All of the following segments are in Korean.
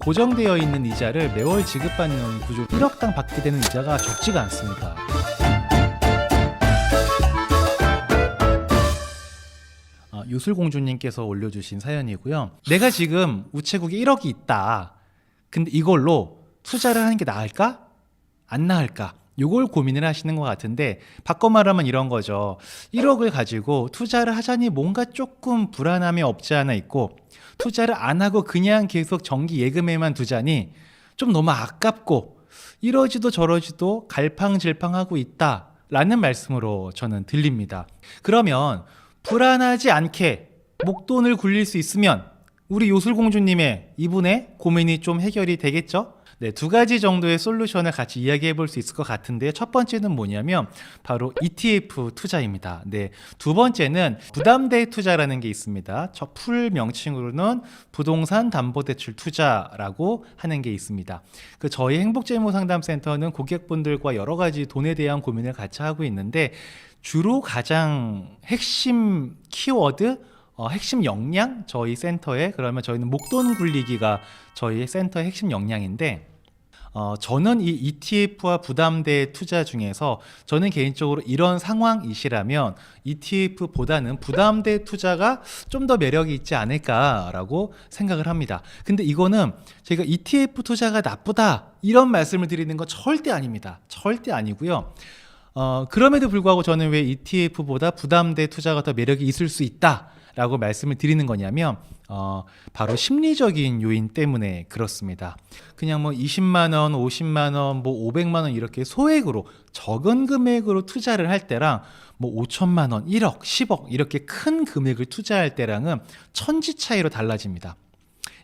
고정되어 있는 이자를 매월 지급받는 구조 1억당 받게 되는 이자가 적지가 않습니다. 어, 요술공주님께서 올려주신 사연이고요. 내가 지금 우체국에 1억이 있다. 근데 이걸로 투자를 하는 게 나을까? 안 나을까? 요걸 고민을 하시는 것 같은데 바꿔 말하면 이런 거죠. 1억을 가지고 투자를 하자니 뭔가 조금 불안함이 없지 않아 있고 투자를 안 하고 그냥 계속 정기 예금에만 두자니 좀 너무 아깝고 이러지도 저러지도 갈팡질팡하고 있다라는 말씀으로 저는 들립니다. 그러면 불안하지 않게 목돈을 굴릴 수 있으면 우리 요술공주님의 이분의 고민이 좀 해결이 되겠죠? 네, 두 가지 정도의 솔루션을 같이 이야기해 볼 수 있을 것 같은데 첫 번째는 뭐냐면 바로 ETF 투자입니다. 네, 두 번째는 부담대 투자라는 게 있습니다. 저풀 명칭으로는 부동산 담보대출 투자라고 하는 게 있습니다. 그 저희 행복재무상담센터는 고객분들과 여러 가지 돈에 대한 고민을 같이 하고 있는데 주로 가장 핵심 키워드 어, 핵심 역량 저희 센터에 그러면 저희는 목돈 굴리기가 저희 센터의 핵심 역량인데 어, 저는 이 ETF와 부담대 투자 중에서 저는 개인적으로 이런 상황이시라면 ETF보다는 부담대 투자가 좀 더 매력이 있지 않을까라고 생각을 합니다. 근데 이거는 제가 ETF 투자가 나쁘다 이런 말씀을 드리는 건 절대 아닙니다. 절대 아니고요. 어, 그럼에도 불구하고 저는 왜 ETF보다 부담대 투자가 더 매력이 있을 수 있다 라고 말씀을 드리는 거냐면 어, 바로 심리적인 요인 때문에 그렇습니다. 그냥 뭐 20만 원, 50만 원, 뭐 500만 원 이렇게 소액으로 적은 금액으로 투자를 할 때랑 뭐 5천만 원, 1억, 10억 이렇게 큰 금액을 투자할 때랑은 천지 차이로 달라집니다.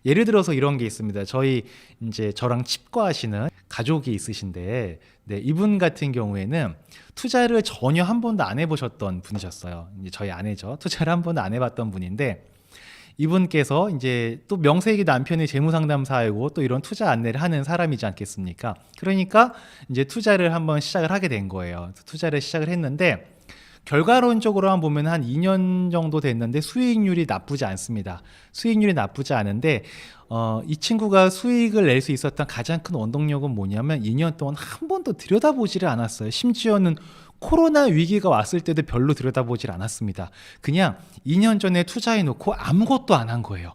예를 들어서 이런 게 있습니다. 저희 이제 저랑 치과 하시는 가족이 있으신데, 네, 이분 같은 경우에는 투자를 전혀 한 번도 안 해보셨던 분이셨어요. 이제 저희 아내죠. 투자를 한 번도 안 해봤던 분인데, 이분께서 이제 또 명색이 남편이 재무상담사이고 또 이런 투자 안내를 하는 사람이지 않겠습니까? 그러니까 이제 투자를 한번 시작을 하게 된 거예요. 투자를 시작을 했는데, 결과론적으로만 보면 한 2년 정도 됐는데 수익률이 나쁘지 않습니다. 수익률이 나쁘지 않은데 어, 이 친구가 수익을 낼 수 있었던 가장 큰 원동력은 뭐냐면 2년 동안 한 번도 들여다보지를 않았어요. 심지어는 코로나 위기가 왔을 때도 별로 들여다보질 않았습니다. 그냥 2년 전에 투자해 놓고 아무것도 안 한 거예요.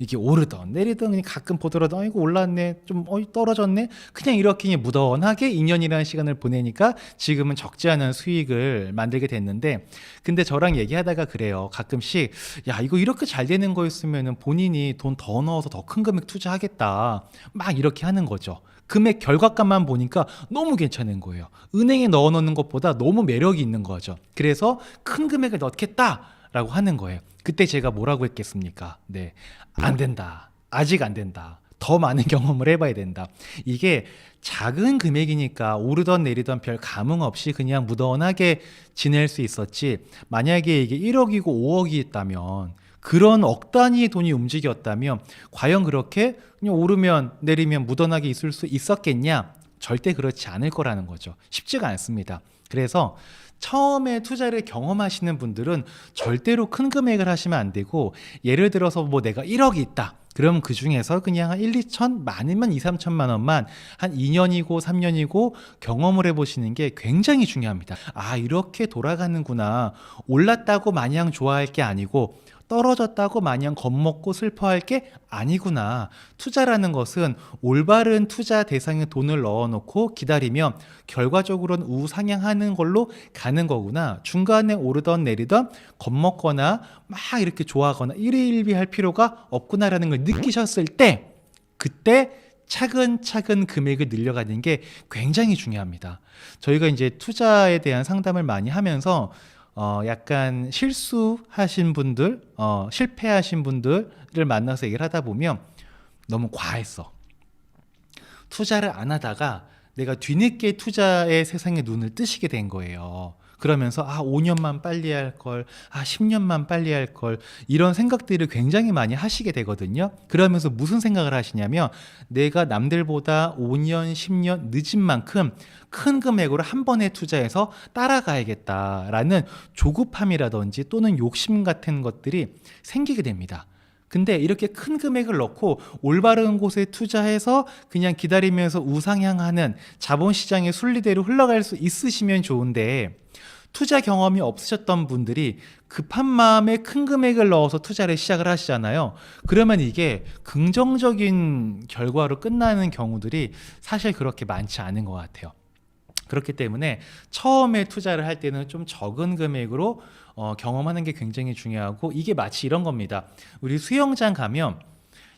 이게 오르던 내리던 가끔 보더라도 어, 이거 올랐네. 좀 어, 떨어졌네. 그냥 이렇게 무던하게 2년이라는 시간을 보내니까 지금은 적지 않은 수익을 만들게 됐는데 근데 저랑 얘기하다가 그래요. 가끔씩 야 이거 이렇게 잘 되는 거였으면 본인이 돈 더 넣어서 더 큰 금액 투자하겠다. 막 이렇게 하는 거죠. 금액 결과값만 보니까 너무 괜찮은 거예요. 은행에 넣어 놓는 것보다 너무 매력이 있는 거죠. 그래서 큰 금액을 넣겠다 라고 하는 거예요 그때 제가 뭐라고 했겠습니까? 네. 안 된다. 아직 안 된다. 더 많은 경험을 해봐야 된다. 이게 작은 금액이니까 오르던 내리던 별 감흥 없이 그냥 무던하게 지낼 수 있었지. 만약에 이게 1억이고 5억이 있다면 그런 억 단위의 돈이 움직였다면 과연 그렇게 그냥 오르면 내리면 무던하게 있을 수 있었겠냐? 절대 그렇지 않을 거라는 거죠. 쉽지가 않습니다. 그래서 처음에 투자를 경험하시는 분들은 절대로 큰 금액을 하시면 안 되고 예를 들어서 뭐 내가 1억이 있다. 그럼 그 중에서 그냥 한 1, 2천, 많으면 2, 3천만 원만 한 2년이고 3년이고 경험을 해보시는 게 굉장히 중요합니다. 아, 이렇게 돌아가는구나. 올랐다고 마냥 좋아할 게 아니고 떨어졌다고 마냥 겁먹고 슬퍼할 게 아니구나. 투자라는 것은 올바른 투자 대상에 돈을 넣어놓고 기다리면 결과적으로는 우상향하는 걸로 가는 거구나. 중간에 오르던 내리던 겁먹거나 막 이렇게 좋아하거나 일희일비할 필요가 없구나라는 걸 느끼셨을 때 그때 차근차근 금액을 늘려가는 게 굉장히 중요합니다. 저희가 이제 투자에 대한 상담을 많이 하면서 어, 약간 실수하신 분들, 어, 실패하신 분들을 만나서 얘기를 하다 보면 너무 과했어. 투자를 안 하다가 내가 뒤늦게 투자의 세상에 눈을 뜨시게 된 거예요. 그러면서 아 5년만 빨리 할 걸, 아 10년만 빨리 할 걸 이런 생각들을 굉장히 많이 하시게 되거든요. 그러면서 무슨 생각을 하시냐면 내가 남들보다 5년, 10년 늦은 만큼 큰 금액으로 한 번에 투자해서 따라가야겠다라는 조급함이라든지 또는 욕심 같은 것들이 생기게 됩니다. 근데 이렇게 큰 금액을 넣고 올바른 곳에 투자해서 그냥 기다리면서 우상향하는 자본시장의 순리대로 흘러갈 수 있으시면 좋은데 투자 경험이 없으셨던 분들이 급한 마음에 큰 금액을 넣어서 투자를 시작을 하시잖아요. 그러면 이게 긍정적인 결과로 끝나는 경우들이 사실 그렇게 많지 않은 것 같아요. 그렇기 때문에 처음에 투자를 할 때는 좀 적은 금액으로 어, 경험하는 게 굉장히 중요하고 이게 마치 이런 겁니다. 우리 수영장 가면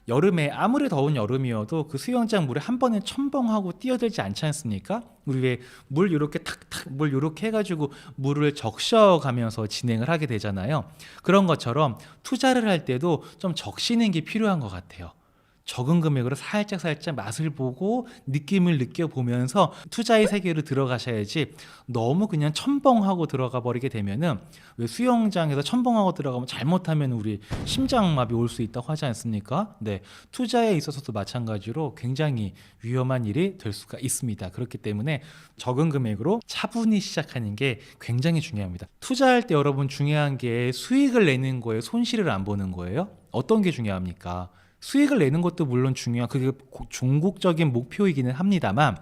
여름에 아무리 더운 여름이어도 그 수영장 물에 한 번에 첨벙하고 뛰어들지 않지 않습니까? 우리 왜 물 이렇게 탁탁 물 이렇게 해가지고 물을 적셔가면서 진행을 하게 되잖아요. 그런 것처럼 투자를 할 때도 좀 적시는 게 필요한 것 같아요. 적은 금액으로 살짝 살짝 맛을 보고 느낌을 느껴보면서 투자의 세계로 들어가셔야지 너무 그냥 첨벙하고 들어가 버리게 되면은 왜 수영장에서 첨벙하고 들어가면 잘못하면 우리 심장마비 올 수 있다고 하지 않습니까? 네. 투자에 있어서도 마찬가지로 굉장히 위험한 일이 될 수가 있습니다. 그렇기 때문에 적은 금액으로 차분히 시작하는 게 굉장히 중요합니다. 투자할 때 여러분 중요한 게 수익을 내는 거에 손실을 안 보는 거예요. 어떤 게 중요합니까? 수익을 내는 것도 물론 중요한 그게 고- 종국적인 목표이기는 합니다만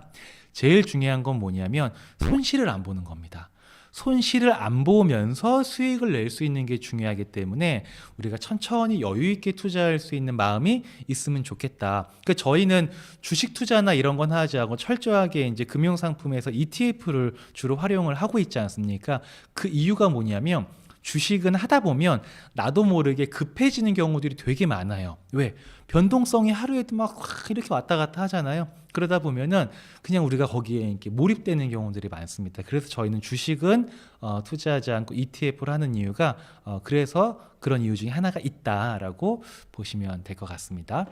제일 중요한 건 뭐냐면 손실을 안 보는 겁니다. 손실을 안 보면서 수익을 낼 수 있는 게 중요하기 때문에 우리가 천천히 여유 있게 투자할 수 있는 마음이 있으면 좋겠다. 그 저희는 주식 투자나 이런 건 하지 않고 철저하게 이제 금융 상품에서 ETF를 주로 활용을 하고 있지 않습니까? 그 이유가 뭐냐면 주식은 하다 보면 나도 모르게 급해지는 경우들이 되게 많아요. 왜? 변동성이 하루에도 막확 이렇게 왔다 갔다 하잖아요. 그러다 보면은 그냥 우리가 거기에 이렇게 몰입되는 경우들이 많습니다. 그래서 저희는 주식은 어, 투자하지 않고 ETF를 하는 이유가 어, 그래서 그런 이유 중에 하나가 있다라고 보시면 될 것 같습니다.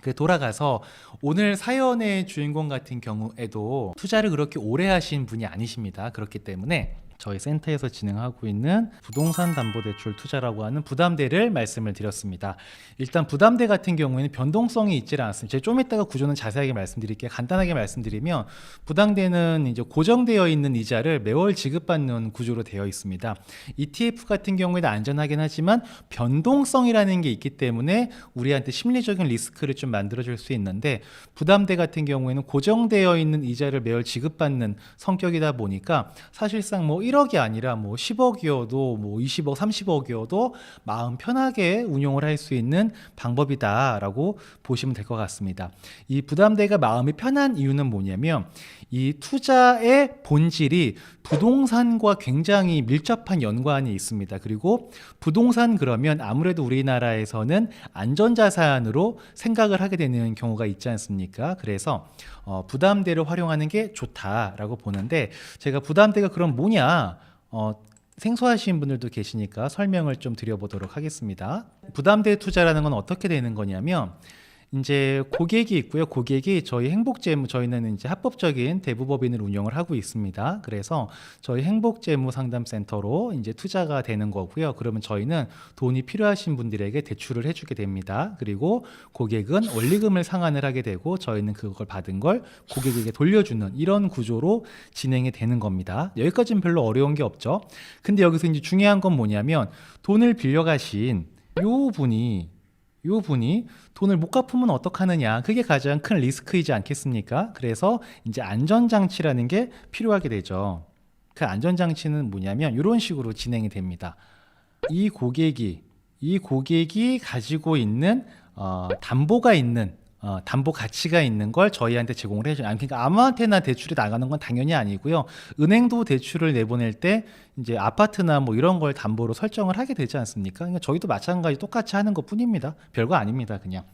그 돌아가서 오늘 사연의 주인공 같은 경우에도 투자를 그렇게 오래 하신 분이 아니십니다. 그렇기 때문에 저희 센터에서 진행하고 있는 부동산 담보대출 투자라고 하는 부담대를 말씀을 드렸습니다. 일단 부담대 같은 경우에는 변동성이 있지 않습니다. 제가 좀 이따가 구조는 자세하게 말씀드릴게요. 간단하게 말씀드리면 부담대는 이제 고정되어 있는 이자를 매월 지급받는 구조로 되어 있습니다. ETF 같은 경우에는 안전하긴 하지만 변동성이라는 게 있기 때문에 우리한테 심리적인 리스크를 좀 만들어줄 수 있는데 부담대 같은 경우에는 고정되어 있는 이자를 매월 지급받는 성격이다 보니까 사실상 뭐 1억이 아니라 뭐 10억이어도 뭐 20억, 30억이어도 마음 편하게 운용을 할 수 있는 방법이다라고 보시면 될 것 같습니다. 이 부담대가 마음이 편한 이유는 뭐냐면 이 투자의 본질이 부동산과 굉장히 밀접한 연관이 있습니다. 그리고 부동산 그러면 아무래도 우리나라에서는 안전자산으로 생각을 하게 되는 경우가 있지 않습니까? 그래서 어, 부담대를 활용하는 게 좋다라고 보는데 제가 부담대가 그럼 뭐냐? 어, 생소하신 분들도 계시니까 설명을 좀 드려보도록 하겠습니다. 부담대 투자라는 건 어떻게 되는 거냐면 이제 고객이 있고요. 고객이 저희 행복재무 저희는 이제 합법적인 대부법인을 운영을 하고 있습니다. 그래서 저희 행복재무 상담센터로 이제 투자가 되는 거고요. 그러면 저희는 돈이 필요하신 분들에게 대출을 해주게 됩니다. 그리고 고객은 원리금을 상환을 하게 되고 저희는 그걸 받은 걸 고객에게 돌려주는 이런 구조로 진행이 되는 겁니다. 여기까지는 별로 어려운 게 없죠. 근데 여기서 이제 중요한 건 뭐냐면 돈을 빌려가신 요 분이 요 분이 돈을 못 갚으면 어떡하느냐. 그게 가장 큰 리스크이지 않겠습니까? 그래서 이제 안전장치라는 게 필요하게 되죠. 그 안전장치는 뭐냐면 이런 식으로 진행이 됩니다. 이 고객이, 이 고객이 가지고 있는 어, 담보가 있는 어, 담보 가치가 있는 걸 저희한테 제공을 해줘요. 그러니까 아무한테나 대출이 나가는 건 당연히 아니고요. 은행도 대출을 내보낼 때 이제 아파트나 뭐 이런 걸 담보로 설정을 하게 되지 않습니까? 그러니까 저희도 마찬가지 똑같이 하는 것 뿐입니다. 별거 아닙니다. 그냥.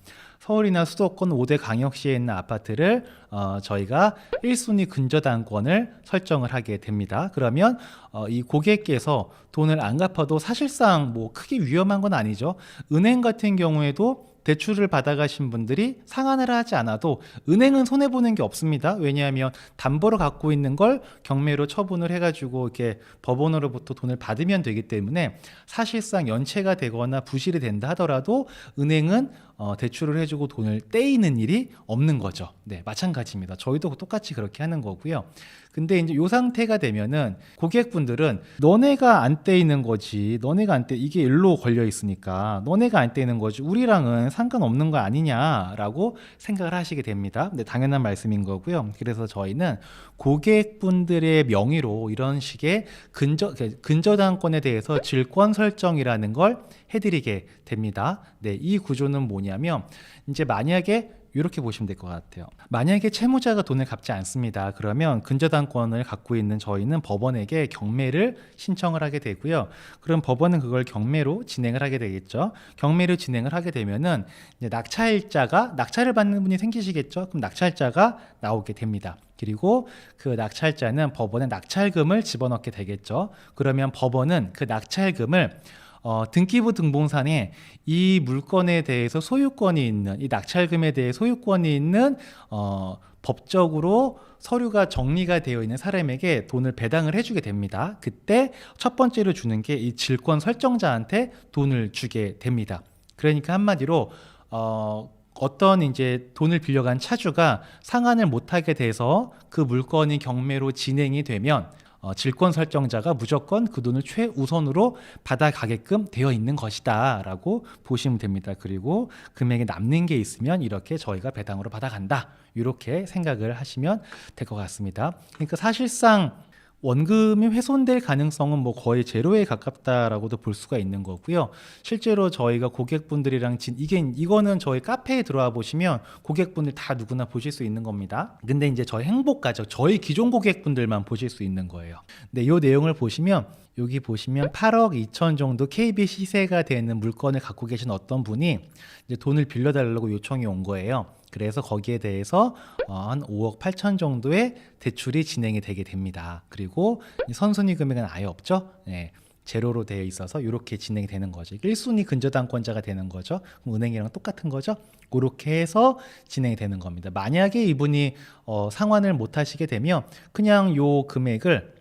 서울이나 수도권 5대 광역시에 있는 아파트를 어, 저희가 1순위 근저당권을 설정을 하게 됩니다. 그러면 어, 이 고객께서 돈을 안 갚아도 사실상 뭐 크게 위험한 건 아니죠. 은행 같은 경우에도 대출을 받아가신 분들이 상환을 하지 않아도 은행은 손해 보는 게 없습니다. 왜냐하면 담보로 갖고 있는 걸 경매로 처분을 해가지고 이렇게 법원으로부터 돈을 받으면 되기 때문에 사실상 연체가 되거나 부실이 된다 하더라도 은행은 어, 대출을 해주고 돈을 떼이는 일이 없는 거죠. 네, 마찬가지입니다. 저희도 똑같이 그렇게 하는 거고요. 근데 이제 요 상태가 되면은 고객분들은 너네가 안 떼이는 거지, 너네가 안 떼, 이게 일로 걸려 있으니까 너네가 안 떼이는 거지, 우리랑은 상관없는 거 아니냐라고 생각을 하시게 됩니다. 네, 당연한 말씀인 거고요. 그래서 저희는 고객분들의 명의로 이런 식의 근저 근저당권에 대해서 질권 설정이라는 걸 해드리게 됩니다. 네, 이 구조는 뭐냐면 이제 만약에 이렇게 보시면 될 것 같아요. 만약에 채무자가 돈을 갚지 않습니다. 그러면 근저당권을 갖고 있는 저희는 법원에게 경매를 신청을 하게 되고요. 그럼 법원은 그걸 경매로 진행을 하게 되겠죠. 경매를 진행을 하게 되면은 낙찰자가 낙찰을 받는 분이 생기시겠죠. 그럼 낙찰자가 나오게 됩니다. 그리고 그 낙찰자는 법원에 낙찰금을 집어넣게 되겠죠. 그러면 법원은 그 낙찰금을 어, 등기부 등본상에 이 물건에 대해서 소유권이 있는 이 낙찰금에 대해 소유권이 있는 어, 법적으로 서류가 정리가 되어 있는 사람에게 돈을 배당을 해주게 됩니다. 그때 첫 번째로 주는 게 이 질권 설정자한테 돈을 주게 됩니다. 그러니까 한마디로 어, 어떤 이제 돈을 빌려간 차주가 상환을 못하게 돼서 그 물건이 경매로 진행이 되면 어, 질권 설정자가 무조건 그 돈을 최우선으로 받아가게끔 되어 있는 것이다라고 보시면 됩니다. 그리고 금액이 남는 게 있으면 이렇게 저희가 배당으로 받아간다. 이렇게 생각을 하시면 될 것 같습니다. 그러니까 사실상 원금이 훼손될 가능성은 뭐 거의 제로에 가깝다라고도 볼 수가 있는 거고요. 실제로 저희가 고객분들이랑 진 이게 이거는 저희 카페에 들어와 보시면 고객분들 다 누구나 보실 수 있는 겁니다. 근데 이제 저희 행복가죠. 저희 기존 고객분들만 보실 수 있는 거예요. 근데 이 내용을 보시면 여기 보시면 8억 2천 정도 KB 시세가 되는 물건을 갖고 계신 어떤 분이 이제 돈을 빌려달라고 요청이 온 거예요. 그래서 거기에 대해서 어, 한 5억 8천 정도의 대출이 진행이 되게 됩니다. 그리고 이 선순위 금액은 아예 없죠. 네. 제로로 되어 있어서 이렇게 진행이 되는 거죠. 1순위 근저당권자가 되는 거죠. 은행이랑 똑같은 거죠. 그렇게 해서 진행이 되는 겁니다. 만약에 이분이 어, 상환을 못 하시게 되면 그냥 요 금액을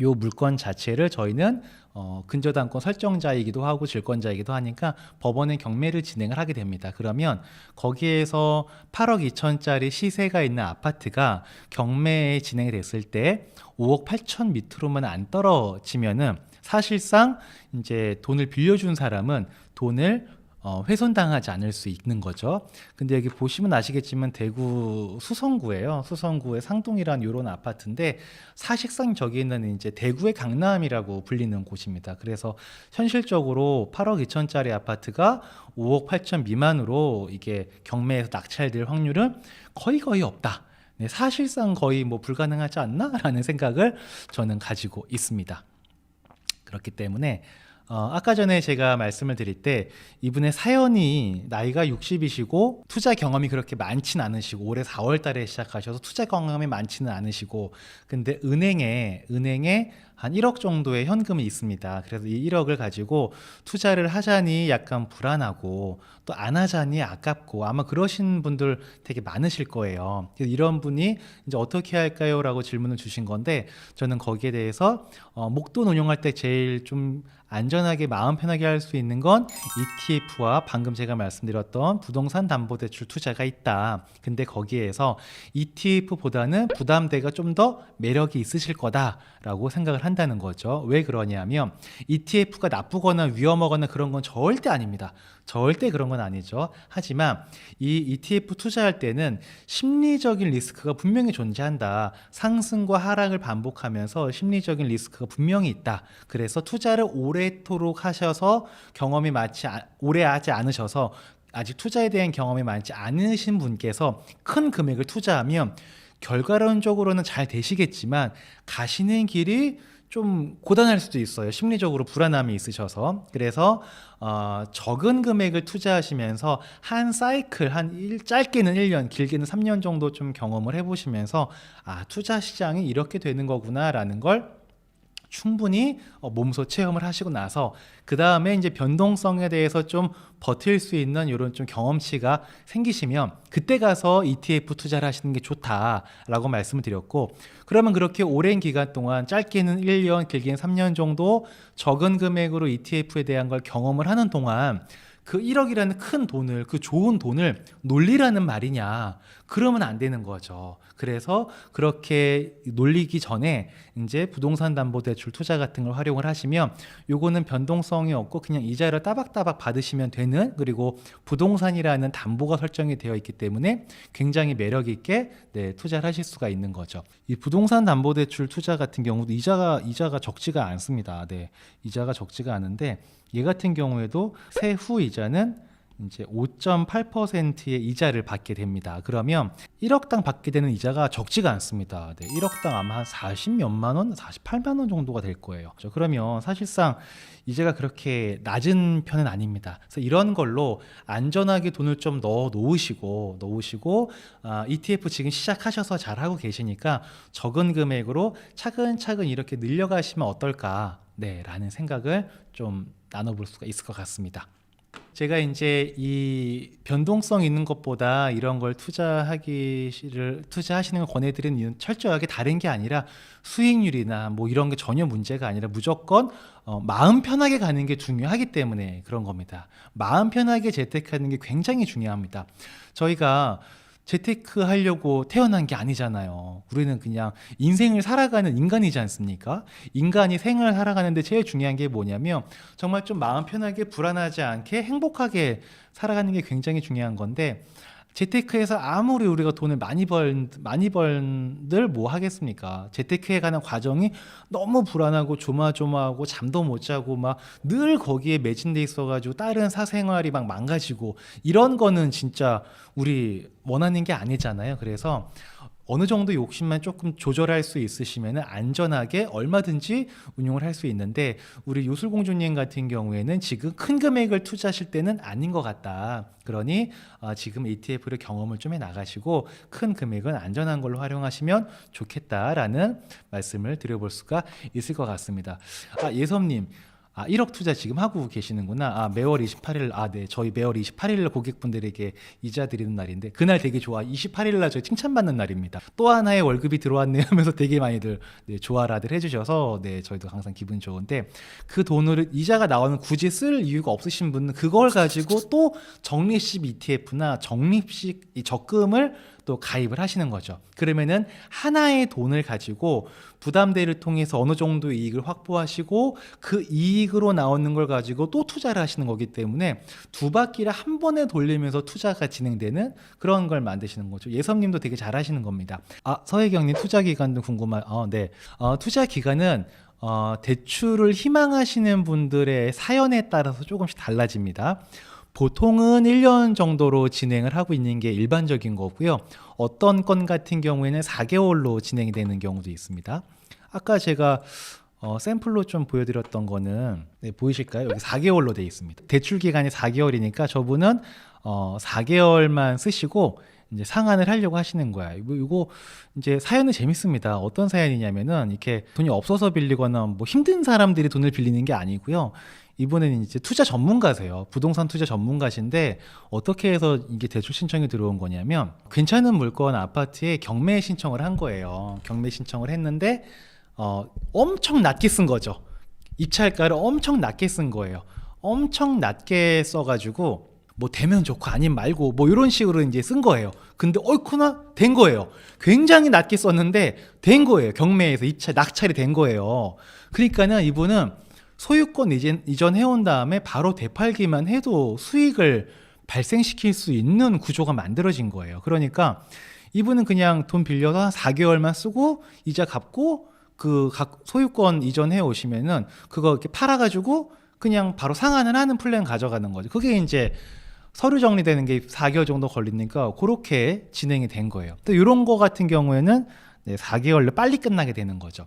요 물건 자체를 저희는 어, 근저당권 설정자이기도 하고 질권자이기도 하니까 법원에 경매를 진행을 하게 됩니다. 그러면 거기에서 8억 2천짜리 시세가 있는 아파트가 경매에 진행이 됐을 때 5억 8천 밑으로만 안 떨어지면은 사실상 이제 돈을 빌려준 사람은 돈을 어, 훼손당하지 않을 수 있는 거죠. 근데 여기 보시면 아시겠지만 대구 수성구예요. 수성구의 상동이라는 이런 아파트인데 사실상 저기는 이제 대구의 강남이라고 불리는 곳입니다. 그래서 현실적으로 8억 2천짜리 아파트가 5억 8천 미만으로 이게 경매에서 낙찰될 확률은 거의 거의 없다. 네, 사실상 거의 뭐 불가능하지 않나라는 생각을 저는 가지고 있습니다. 그렇기 때문에 어, 아까 전에 제가 말씀을 드릴 때 이분의 사연이 나이가 60이시고 투자 경험이 그렇게 많지는 않으시고 올해 4월 달에 시작하셔서 투자 경험이 많지는 않으시고 근데 은행에 은행에 한 1억 정도의 현금이 있습니다. 그래서 이 1억을 가지고 투자를 하자니 약간 불안하고 또 안 하자니 아깝고 아마 그러신 분들 되게 많으실 거예요. 이런 분이 이제 어떻게 할까요? 라고 질문을 주신 건데 저는 거기에 대해서 어, 목돈 운용할 때 제일 좀 안전하게 마음 편하게 할 수 있는 건 ETF와 방금 제가 말씀드렸던 부동산 담보대출 투자가 있다. 근데 거기에서 ETF보다는 부담대가 좀 더 매력이 있으실 거다라고 생각을 한다는 거죠. 왜 그러냐면 ETF가 나쁘거나 위험하거나 그런 건 절대 아닙니다. 절대 그런 건 아니죠. 하지만 이 ETF 투자할 때는 심리적인 리스크가 분명히 존재한다. 상승과 하락을 반복하면서 심리적인 리스크가 분명히 있다. 그래서 투자를 오래도록 하셔서 경험이 많지 아- 오래 하지 않으셔서 아직 투자에 대한 경험이 많지 않으신 분께서 큰 금액을 투자하면 결과론적으로는 잘 되시겠지만 가시는 길이 좀 고단할 수도 있어요. 심리적으로 불안함이 있으셔서. 그래서 어, 적은 금액을 투자하시면서 한 사이클 한 일, 짧게는 1년, 길게는 3년 정도 좀 경험을 해보시면서 아 투자 시장이 이렇게 되는 거구나라는 걸 충분히 어, 몸소 체험을 하시고 나서 그 다음에 이제 변동성에 대해서 좀 버틸 수 있는 이런 좀 경험치가 생기시면 그때 가서 ETF 투자를 하시는 게 좋다라고 말씀을 드렸고 그러면 그렇게 오랜 기간 동안 짧게는 1년, 길게는 3년 정도 적은 금액으로 ETF에 대한 걸 경험을 하는 동안 그 1억이라는 큰 돈을 그 좋은 돈을 놀리라는 말이냐 그러면 안 되는 거죠. 그래서 그렇게 놀리기 전에 이제 부동산 담보 대출 투자 같은 걸 활용을 하시면 요거는 변동성이 없고 그냥 이자를 따박따박 받으시면 되는 그리고 부동산이라는 담보가 설정이 되어 있기 때문에 굉장히 매력 있게 네, 투자를 하실 수가 있는 거죠. 이 부동산 담보 대출 투자 같은 경우도 이자가 이자가 적지가 않습니다. 네. 이자가 적지가 않은데 얘 같은 경우에도 세후 이자는 이제 5.8%의 이자를 받게 됩니다. 그러면 1억당 받게 되는 이자가 적지가 않습니다. 네, 1억당 아마 한 40몇만 원, 48만 원 정도가 될 거예요. 그렇죠? 그러면 사실상 이자가 그렇게 낮은 편은 아닙니다. 그래서 이런 걸로 안전하게 돈을 좀 넣어 놓으시고 놓으시고 아, ETF 지금 시작하셔서 잘 하고 계시니까 적은 금액으로 차근차근 이렇게 늘려가시면 어떨까? 네, 라는 생각을 좀 나눠볼 수가 있을 것 같습니다. 제가 이제 이 변동성 있는 것보다 이런 걸 투자하기를 투자하시는 걸 권해드리는 이유는 철저하게 다른 게 아니라 수익률이나 뭐 이런 게 전혀 문제가 아니라 무조건 어, 마음 편하게 가는 게 중요하기 때문에 그런 겁니다. 마음 편하게 재테크하는 게 굉장히 중요합니다. 저희가 재테크 하려고 태어난 게 아니잖아요. 우리는 그냥 인생을 살아가는 인간이지 않습니까? 인간이 생을 살아가는데 제일 중요한 게 뭐냐면 정말 좀 마음 편하게 불안하지 않게 행복하게 살아가는 게 굉장히 중요한 건데 재테크에서 아무리 우리가 돈을 많이 벌 많이 벌들 뭐 하겠습니까? 재테크에 가는 과정이 너무 불안하고 조마조마하고 잠도 못 자고 막 늘 거기에 매진돼 있어가지고 다른 사생활이 막 망가지고 이런 거는 진짜 우리 원하는 게 아니잖아요. 그래서 어느 정도 욕심만 조금 조절할 수 있으시면 안전하게 얼마든지 운용을 할 수 있는데 우리 요술공주님 같은 경우에는 지금 큰 금액을 투자하실 때는 아닌 것 같다. 그러니 어, 지금 ETF를 경험을 좀 해 나가시고 큰 금액은 안전한 걸로 활용하시면 좋겠다라는 말씀을 드려볼 수가 있을 것 같습니다. 아, 예섭님. 아, 1억 투자 지금 하고 계시는구나. 아, 매월 28일, 아, 네. 저희 매월 28일 고객분들에게 이자 드리는 날인데, 그날 되게 좋아. 28일 날 저희 칭찬받는 날입니다. 또 하나의 월급이 들어왔네 하면서 되게 많이들 네, 좋아라들 해 주셔서, 네, 저희도 항상 기분 좋은데, 그 돈을 이자가 나오면 굳이 쓸 이유가 없으신 분은 그걸 가지고 또 적립식 ETF나 적립식 이 적금을 또 가입을 하시는 거죠. 그러면은 하나의 돈을 가지고 부담대를 통해서 어느 정도 이익을 확보하시고 그 이익으로 나오는 걸 가지고 또 투자를 하시는 거기 때문에 두 바퀴를 한 번에 돌리면서 투자가 진행되는 그런 걸 만드시는 거죠. 예섭님도 되게 잘 하시는 겁니다. 아 서혜경님 투자 기간도 궁금한. 어, 네. 어, 투자 기간은 어, 대출을 희망하시는 분들의 사연에 따라서 조금씩 달라집니다. 보통은 1년 정도로 진행을 하고 있는 게 일반적인 거고요. 어떤 건 같은 경우에는 4개월로 진행이 되는 경우도 있습니다. 아까 제가 어, 샘플로 좀 보여드렸던 거는 네, 보이실까요? 여기 4개월로 되어 있습니다. 대출 기간이 4개월이니까 저분은 어, 4개월만 쓰시고 이제 상환을 하려고 하시는 거야. 이거, 이거 이제 사연은 재밌습니다. 어떤 사연이냐면은 이렇게 돈이 없어서 빌리거나 뭐 힘든 사람들이 돈을 빌리는 게 아니고요. 이분은 이제 투자 전문가세요. 부동산 투자 전문가신데 어떻게 해서 이게 대출 신청이 들어온 거냐면 괜찮은 물건 아파트에 경매 신청을 한 거예요. 경매 신청을 했는데 어, 엄청 낮게 쓴 거죠. 입찰가를 엄청 낮게 쓴 거예요. 엄청 낮게 써가지고 뭐 되면 좋고 아님 말고 뭐 이런 식으로 이제 쓴 거예요. 근데 어이쿠나 된 거예요. 굉장히 낮게 썼는데 된 거예요. 경매에서 입찰 낙찰이 된 거예요. 그러니까는 이분은 소유권 이전, 이전해온 다음에 바로 되팔기만 해도 수익을 발생시킬 수 있는 구조가 만들어진 거예요. 그러니까 이분은 그냥 돈 빌려서 한 4개월만 쓰고 이자 갚고 그 각 소유권 이전해 오시면은 그거 이렇게 팔아가지고 그냥 바로 상환을 하는 플랜 가져가는 거죠. 그게 이제 서류 정리되는 게 4개월 정도 걸리니까 그렇게 진행이 된 거예요. 또 이런 거 같은 경우에는 네, 4개월로 빨리 끝나게 되는 거죠.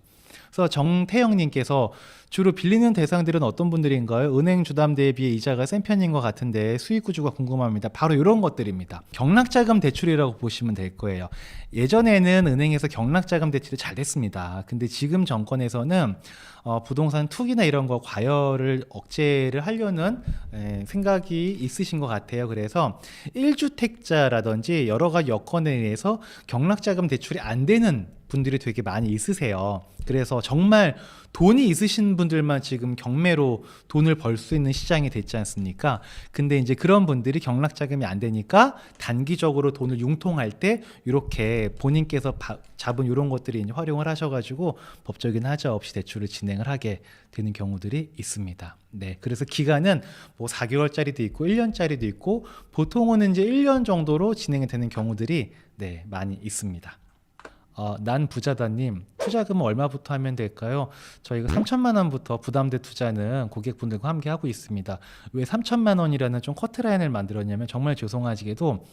그래서 정태영님께서 주로 빌리는 대상들은 어떤 분들인가요? 은행 주담대에 비해 이자가 센 편인 것 같은데 수익 구조가 궁금합니다. 바로 이런 것들입니다. 경락자금 대출이라고 보시면 될 거예요. 예전에는 은행에서 경락자금 대출이 잘 됐습니다. 근데 지금 정권에서는 어, 부동산 투기나 이런 거 과열을 억제를 하려는 에, 생각이 있으신 것 같아요. 그래서 1주택자라든지 여러 가지 여건에 의해서 경락자금 대출이 안 되는 분들이 되게 많이 있으세요. 그래서 정말 돈이 있으신 분들만 지금 경매로 돈을 벌 수 있는 시장이 됐지 않습니까? 근데 이제 그런 분들이 경락 자금이 안 되니까 단기적으로 돈을 융통할 때 이렇게 본인께서 바- 잡은 이런 것들이 이제 활용을 하셔가지고 법적인 하자 없이 대출을 진행을 하게 되는 경우들이 있습니다. 네, 그래서 기간은 뭐 4개월짜리도 있고 1년짜리도 있고 보통은 이제 1년 정도로 진행이 되는 경우들이 네 많이 있습니다. 어, 난 부자다님 투자금은 얼마부터 하면 될까요? 저희가 3천만 원부터 부담대 투자는 고객분들과 함께 하고 있습니다. 왜 3천만 원이라는 좀 커트라인을 만들었냐면 정말 죄송하지게도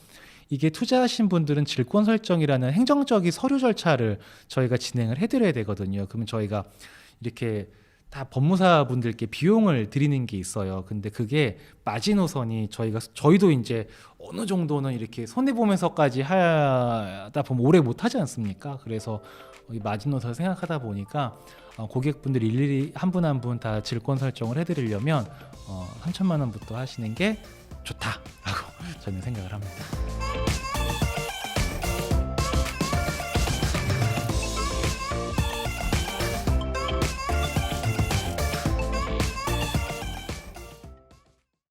이게 투자하신 분들은 질권 설정이라는 행정적인 서류 절차를 저희가 진행을 해드려야 되거든요. 그러면 저희가 이렇게 다 법무사 분들께 비용을 드리는 게 있어요. 근데 그게 마지노선이 저희가 저희도 이제 어느 정도는 이렇게 손해 보면서까지 하다 보면 오래 못 하지 않습니까? 그래서 이 마지노선 생각하다 보니까 어, 고객분들 일일이 한 분 한 분 다 질권 설정을 해드리려면 어, 3천만 원부터 하시는 게 좋다라고 저는 생각을 합니다.